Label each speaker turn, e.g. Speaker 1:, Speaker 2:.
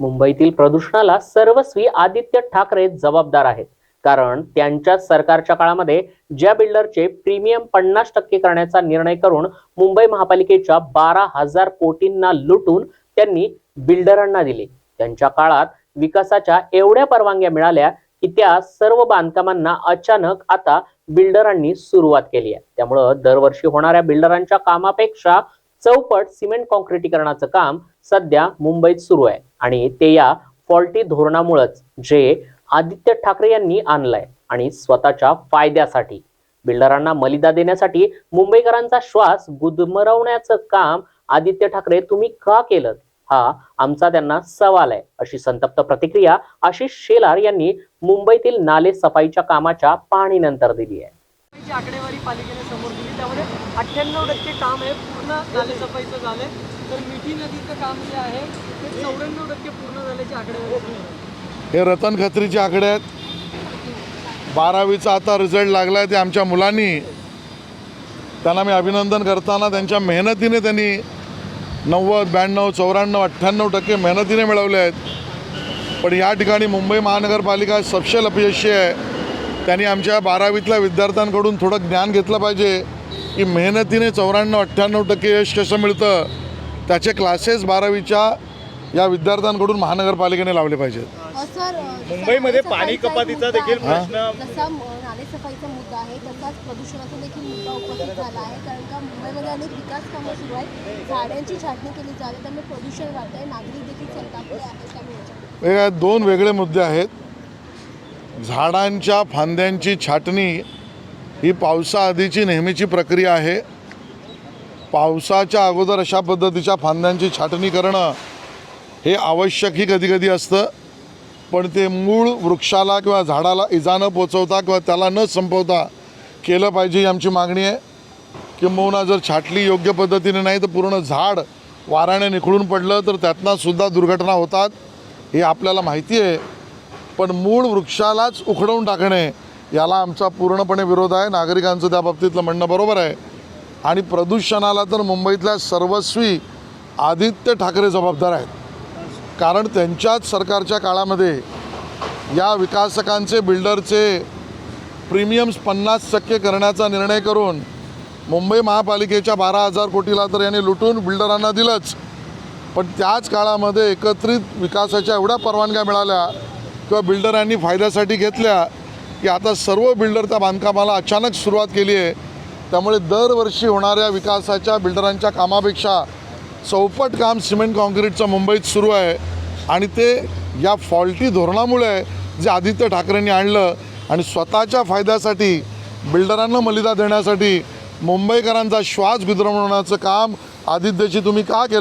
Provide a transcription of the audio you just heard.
Speaker 1: मुंबईतील प्रदूषणाला सर्वस्वी आदित्य ठाकरे जबाबदार आहेत. कारण त्यांच्या सरकारच्या काळामध्ये ज्या बिल्डरचे प्रीमियम पन्नास टक्के करण्याचा निर्णय करून मुंबई महापालिकेच्या बारा हजार कोटींना लुटून त्यांनी बिल्डरांना दिले. त्यांच्या काळात विकासाच्या एवढ्या परवानग्या मिळाल्या की त्या सर्व बांधकामांना अचानक आता बिल्डरांनी सुरुवात केली आहे. त्यामुळं दरवर्षी होणाऱ्या बिल्डरांच्या कामापेक्षा चौपट सिमेंट कॉन्क्रिटीकरणाचं काम सध्या मुंबईत सुरू आहे. आणि ते या फॉल्टी धोरणामुळेच जे आदित्य ठाकरे यांनी आणलंय आणि स्वतःच्या फायद्यासाठी बिल्डरांना मलिदा देण्यासाठी मुंबईकरांचा श्वास गुदमरवण्याचं काम आदित्य ठाकरे तुम्ही का केलं? हा आमचा त्यांना सवाल आहे अशी संतप्त प्रतिक्रिया आशिष शेलार यांनी मुंबईतील नाले सफाईच्या कामाच्या पाहणीनंतर दिली आहे.
Speaker 2: आकडेवारी पालिकेने समोर दिली त्यामध्ये अठ्ठ्याण्णव टक्के काम हे पूर्ण नालेसफाईचं झालंय. तर मिठी नदीचं काम जे आहे ते चौऱ्याण्णव टक्के पूर्ण झाल्याचे आकडे
Speaker 3: हे रतन खत्रीचे आकडे आहेत. बारावीचा आता रिझल्ट लागला आहे ते आमच्या मुलांनी. त्यांना मी अभिनंदन करताना त्यांच्या मेहनतीने त्यांनी नव्वद ब्याण्णव चौऱ्याण्णव अठ्ठ्याण्णव टक्के मेहनतीने मिळवले आहेत. पण या ठिकाणी मुंबई महानगरपालिका सपशेल अपयशी आहे. त्यांनी आमच्या बारावीतल्या विद्यार्थ्यांकडून थोडं ज्ञान घेतलं पाहिजे. की मेहनतीने चौऱ्याण्णव अठ्ठ्याण्णव टक्के यश कसं मिळतं त्याचे क्लासेस बारावीच्या या विद्यार्थ्यांकडून महानगरपालिकेने लावले पाहिजेत.
Speaker 4: मुंबईमध्ये पाणी कपातीचा देखील प्रश्न
Speaker 5: जसा अ, नालेसफाईचा मुद्दा आहे तसाच प्रदूषणाचा देखील मुद्दा उपस्थित झाला आहे कारण का मुंबईमध्ये अनेक विकास कामं सुरू आहेत झाडांची छाटणी केली जाते त्यामुळे प्रदूषण वाढत आहे नागरिक देखील संतापले आहेत त्यामुळे याच्यामध्ये.
Speaker 3: हे दोन वेगळे मुद्दे आहेत. झाडांच्या फांद्यांची छाटणी ही पावसाआधीची नेहमीची प्रक्रिया आहे. पावसाच्या अगोदर अशा पद्धतीच्या फांद्यांची छाटणी करणं हे आवश्यकही कधी कधी असतं. पण ते मूळ वृक्षाला किंवा झाडाला इजा न पोचवता किंवा त्याला न संपवता केलं पाहिजे ही आमची मागणी आहे. किंबहुना जर छाटली योग्य पद्धतीने नाही तर पूर्ण झाड वाऱ्याने निखळून पडलं तर त्यातनंसुद्धा दुर्घटना होतात हे आपल्याला माहिती आहे. पण मूळ वृक्षालाच उखडवून टाकणे याला आमचा पूर्णपणे विरोध आहे. नागरिकांचं त्या बाबतीतलं म्हणणं बरोबर आहे. आणि प्रदूषणाला तर मुंबईतल्या सर्वस्वी आदित्य ठाकरे जबाबदार आहेत. कारण त्यांच्याच सरकारच्या काळामध्ये या विकासकांचे बिल्डरचे प्रीमियम्स पन्नास टक्के करण्याचा निर्णय करून मुंबई महापालिकेच्या बारा हजार कोटीला तर यांनी लुटून बिल्डरांना दिलंच. पण त्याच काळामध्ये एकत्रित विकासाच्या एवढ्या परवानग्या मिळाल्या किंवा बिल्डरांनी फायद्यासाठी घेतल्या की आता सर्व बिल्डर त्या बांधकामाला अचानक सुरुवात केली आहे. त्यामुळे दरवर्षी होणाऱ्या विकासाच्या बिल्डरांच्या कामापेक्षा चौपट काम सिमेंट कॉन्क्रीटचं मुंबईत सुरू आहे. आणि ते या फॉल्टी धोरणामुळे जे आदित्य ठाकरेंनी आणलं आणि स्वतःच्या फायद्यासाठी बिल्डरांना मलिदा देण्यासाठी मुंबईकरांचा श्वास गुदरवण्याचं काम आदित्यची तुम्ही का केलं?